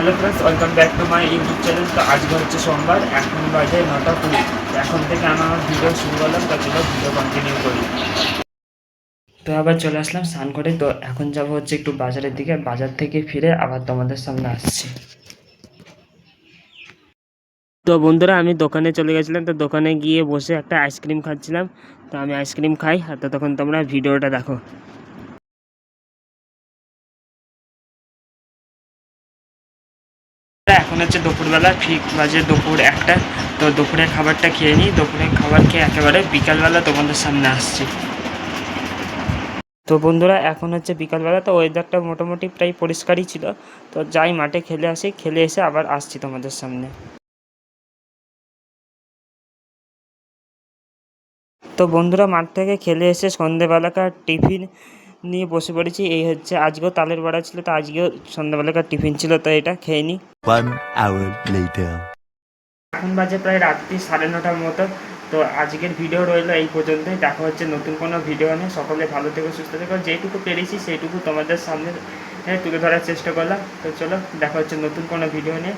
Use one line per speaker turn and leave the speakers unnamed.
Hello friends welcome back to my YouTube channel তো আজকে হচ্ছে সোমবার, এখন বাজে নটা কুড়ি। এখন থেকে আমার ভিডিও শুরু করলাম, তো চলো ভিডিও কন্টিনিউ করি। তো আবার চলে আসলাম স্নান করে তো এখন যাব হচ্ছে একটু বাজারের দিকে, বাজার থেকে ফিরে আবার তোমাদের সামনে আসছি। তো বন্ধুরা, আমি দোকানে চলে গেছিলাম, তো দোকানে গিয়ে বসে একটা আইসক্রিম খাচ্ছিলাম। তো আমি আইসক্রিম খাই, আর তখন তোমরা ভিডিওটা দেখো। এখন হচ্ছে দুপুরবেলা, ঠিক বাজে দুপুর একটা। তো দুপুরের খাবারটা খেয়ে নিই। দুপুরের খাবার খেয়ে একেবারে বিকালবেলা তোমাদের সামনে আসছি। তো বন্ধুরা, এখন হচ্ছে বিকালবেলা। তো ওয়েদারটা মোটামুটি প্রায় পরিষ্কারই ছিল। তো যাই, মাঠে খেলে আসি। খেলে এসে আবার আসছি তোমাদের সামনে। তো বন্ধুরা, মাঠ থেকে খেলে এসে সন্ধেবেলাকার টিফিন নিয়ে বসে পড়েছি। এই হচ্ছে আজকেও তালের বড়া ছিল। তো আজকেও সন্ধ্যাবেলাকার টিফিন ছিল। তো এটা খেয়ে নিই।
One hour later.
এখন বাজে প্রায় রাত্রি সাড়ে নটার মতো। তো আজকের ভিডিও রইল এই পর্যন্তই। দেখা হচ্ছে নতুন কোনো ভিডিও নিয়ে। সকলে ভালো থেকো সুস্থ থেকো। যেটুকু পেরেছি সেইটুকু তোমাদের সামনে এ, তুলে ধরার চেষ্টা করলাম। তো চলো দেখা হচ্ছে নতুন কোনো ভিডিও নিয়ে।